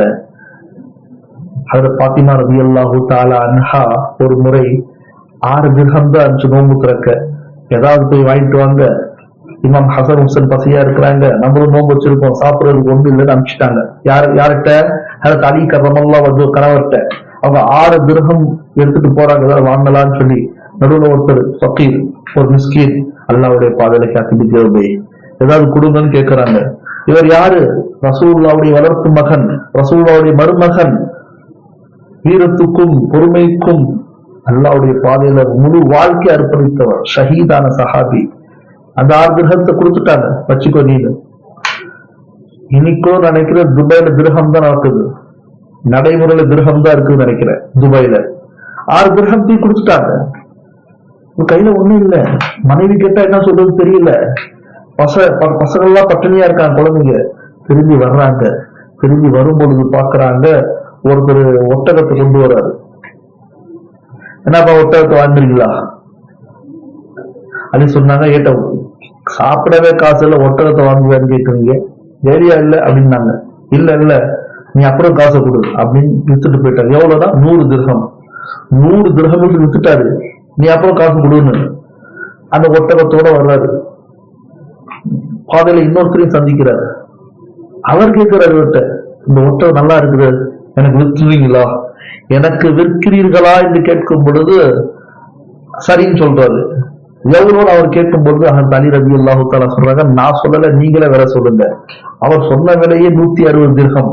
இடத்துல அதுல பாத்திமா ரதி அல்லாஹு தாலா அன்ஹா ஒரு முறை ஆறு திர்ஹம் தான் அஞ்சு நோம்பு திறக்க ஏதாவது போய் வாங்கிட்டு வாங்க. இமாம் ஹசன் ஹுசன் பசியா இருக்கிறாங்க நம்மளும் நோம்பு வச்சிருக்கோம் சாப்பிடுறதுக்கு ஒன்று இல்லைன்னு அனுப்பிச்சிட்டாங்க. யார் யார்கிட்ட? ஹரத் அலி கரமல்லா வந்து கணவர்கிட்ட. அவங்க ஆறு திரகம் எடுத்துட்டு போறாங்க ஏதாவது வாங்கலாம்னு சொல்லி. நடுவில் ஒருத்தர் ஃபக்கீர் ஒரு மிஸ்கீர் அல்லாவுடைய பாதையில காத்திட்டு தேவை ஏதாவது கொடுங்கன்னு கேட்கிறாங்க இவர் யாரு? ரசூல்லாவுடைய வளர்ப்பு மகன் ரசூல்லாவுடைய மருமகன் வீரத்துக்கும் பொறுமைக்கும் அல்லாவுடைய பாதையில முழு வாழ்க்கை அர்ப்பணித்தவர் ஷஹீதான சஹாபி. அந்த ஆறு கிரகத்தை கொடுத்துட்டாங்க வச்சுக்கோ நீனு இன்னைக்கோ நினைக்கிறேன் துபாயில கிரகம் தான் நடக்குது நடைமுறையில கிரகம் தான் இருக்குன்னு நினைக்கிறேன் துபாயில. ஆறு கிரகத்தையும் கொடுத்துட்டாங்க. உன் கையில ஒண்ணும் இல்ல. மனைவி கேட்டா என்ன சொல்றது தெரியல. பச ப- பசங்கள்லாம் பட்டினியா இருக்காங்க குழந்தைங்க. திரும்பி வர்றாங்க. திரும்பி வரும் பொழுது பாக்குறாங்க ஒருத்தர் ஒட்டகத்தை கொண்டு வராரு என்னப்பா ஒட்டகத்தை வாங்குறீங்களா? அது சொன்னாங்க ஏட்ட சாப்பிடவே காசு இல்ல ஒட்டகத்தை வாங்குவேன்னு கேக்குறீங்க ஏரியா இல்ல? அப்படின்னாங்க. இல்ல இல்ல நீ அப்புறம் காசை கொடு அப்படின்னு வித்துட்டு போயிட்டாரு. எவ்வளவுதான் நூறு திரகம். நூறு திரகமுக்கு வித்துட்டாரு. நீ அப்புறம் காசு கொடுன்னு. அந்த ஒட்டகத்தோட வர்றாரு. பாதையில இன்னொருத்தரையும் சந்திக்கிறாரு. அவர் கேட்கிறார் இவர்கிட்ட இந்த ஒட்டகம் நல்லா இருக்குது எனக்கு வித்துறீங்களா எனக்கு விற்கிறீர்களா என்று கேட்கும் பொழுது சரின்னு சொல்றாரு. எவ்வளவு அவர் கேட்கும் பொழுது அந்த அலி ரவி அல்லாஹு தாலா சொல்றாங்க நான் சொல்லல நீங்களே வேற சொல்லுங்க. அவர் சொன்ன விலையே நூத்தி அறுபது திருகம்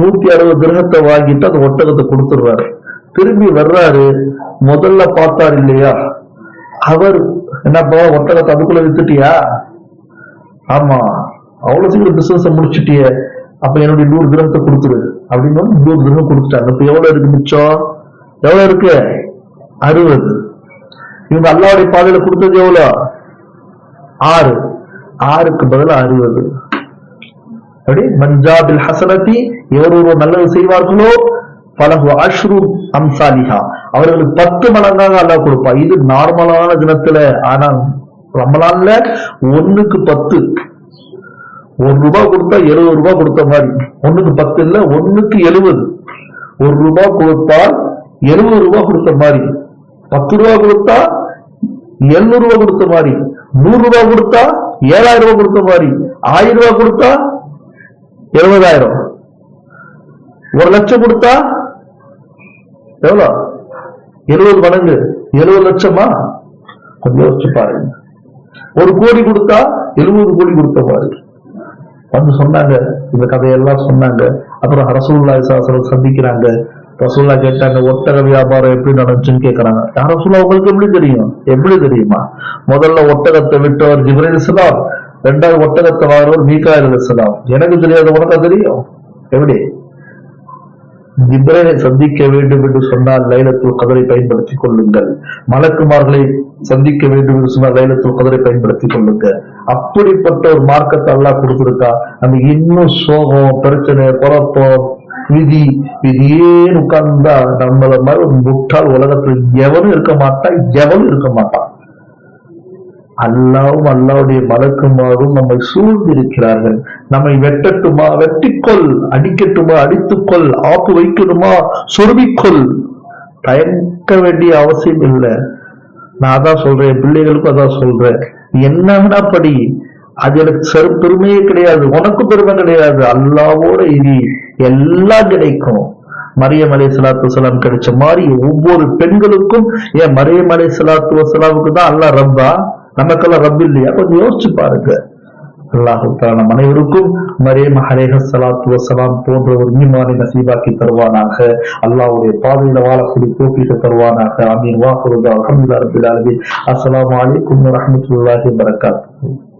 நூத்தி அறுபது திருகத்தை வாங்கிட்டு அந்த ஒட்டகத்தை கொடுத்துடுறாரு. திரும்பி வர்றாரு முதல்ல பார்த்தார் இல்லையா? அவர் என்னப்பா ஒட்டகத்தை அதுக்குள்ள வித்துட்டியா? ஆமா அவ்வளவு சீக்கிரம் பிசினஸ் முடிச்சிட்டியே அப்ப என்னுடைய நூறு கிரகத்தை கொடுத்துரு. அப்படின்னு நூறு கிரகம் கொடுத்துட்டாங்க. இப்ப எவ்வளவு இருக்கு மிச்சம்? எவ்வளவு இருக்கு? அறுபது. இவங்க அல்லாவுடைய பாதையில கொடுத்தது எவ்வளவு ஆறு. ஆறுக்கு பதிலா அறுபது. அப்படி மஞ்சாபில் ஹசனத்தி எவர் ஒருவர் நல்லது செய்வார்களோ பலகு அஷ்ரு அம்சாலிஹா. அவர்களுக்கு பத்து மடங்காக அல்லாஹ் கொடுப்பா இது நார்மலான தினத்துல ஆனா ரமலான்ல ஒண்ணுக்கு பத்து. ஒரு ரூபாய் கொடுத்தா எழுபது ரூபாய் கொடுத்த மாதிரி. ஒண்ணுக்கு பத்து இல்ல ஒண்ணுக்கு எழுபது. ஒரு ரூபாய் கொடுத்தா எழுபது ரூபாய் கொடுத்த மாதிரி. பத்து ரூபாய் கொடுத்தா எழுநூறு ரூபாய் கொடுத்த மாதிரி. நூறு ரூபாய் கொடுத்தா ஏழாயிரம் ரூபாய் கொடுத்த மாதிரி. ஆயிரம் ரூபாய் கொடுத்தா எழுபதாயிரம். ஒரு லட்சம் கொடுத்தா எவ்வளவு எழுபது மடங்கு. எழுபது லட்சமா? கொஞ்சம் யோசிச்சு பாருங்க. ஒரு கோடி கொடுத்தா எழுபது கோடி கொடுத்த பாருங்க வந்து சொன்னாங்க. இந்த கதையெல்லாம் சொன்னாங்க. அப்புறம் ரசூல்லா சாசனம் சந்திக்கிறாங்க. ரசூல்லா கேட்டாங்க ஒட்டக வியாபாரம் எப்படி நடந்துச்சுன்னு கேட்கறாங்க. யார் ரசூல்லா உங்களுக்கு எப்படி தெரியும்? எப்படி தெரியுமா? முதல்ல ஒட்டகத்தை விட்டவர் ஜிப்ரேல் இஸ்லாம் ரெண்டாவது ஒட்டகத்தை வாரவர் மீகாயில் இஸ்லாம் எனக்கு தெரியாத உனக்கு தெரியும்? எப்படி? ஜிப்ரேலை சந்திக்க வேண்டும் என்று சொன்னால் லைலத்துல் கதரை பயன்படுத்திக் கொள்ளுங்கள். மலக்குமார்களை சந்திக்க வேண்டும் என்று சொன்னால் லைலத்துல் கதரை பயன்படுத்திக் கொள்ளுங்க அப்படிப்பட்ட ஒரு மார்க்கத்தை எல்லாம் கொடுத்துருக்கா? அந்த இன்னும் சோகம் பிரச்சனை குழப்பம் விதி விதியே உட்கார்ந்தா நம்மள மாதிரி ஒரு முட்டாள் உலகத்துல எவனும் இருக்க மாட்டான் எவனும் இருக்க மாட்டான். அல்லாவும் அல்லாவுடைய மலக்குமாரும் நம்மை சூழ்ந்திருக்கிறார்கள். நம்மை வெட்டட்டுமா? வெட்டிக்கொள். அடிக்கட்டுமா? அடித்துக்கொள். ஆப்பு வைக்கணுமா? சொருவிக்கொள் தயக்க வேண்டிய அவசியம் இல்லை. நான் அதான் சொல்றேன். பிள்ளைகளுக்கும் அதான் சொல்றேன். என்ன படி? அது எனக்கு சரு பெருமையே கிடையாது. உனக்கு பெருமை கிடையாது. அல்லாவோட இது எல்லாம் கிடைக்கும் மரியம் அலை சலாத்து வசலாம் கிடைச்ச மாதிரி ஒவ்வொரு பெண்களுக்கும் ஏன் மரியம் அலை சலாத்து வசலாமுக்கு தான் அல்லாஹ் ரப்பா? நமக்கெல்லாம் ரப் இல்லையா? கொஞ்சம் யோசிச்சு பாருங்க. அல்லாஹு நம் அனைவருக்கும் மரியம் அலைஹ சலாத்து வசலாம் போன்ற ஒரு ஈமானை நசீபாக்கி தருவானாக. அல்லாஹ்வுடைய பாதையில வாழக்கூடிய தோப்பிட்டு தருவானாக. அமீன் வாஹுரு அல்ஹம்துலில்லாஹி ரப்பில் ஆலமீன். அஸ்லாம் அலைக்கும் வரமத்துல்லாஹி வரகாத்து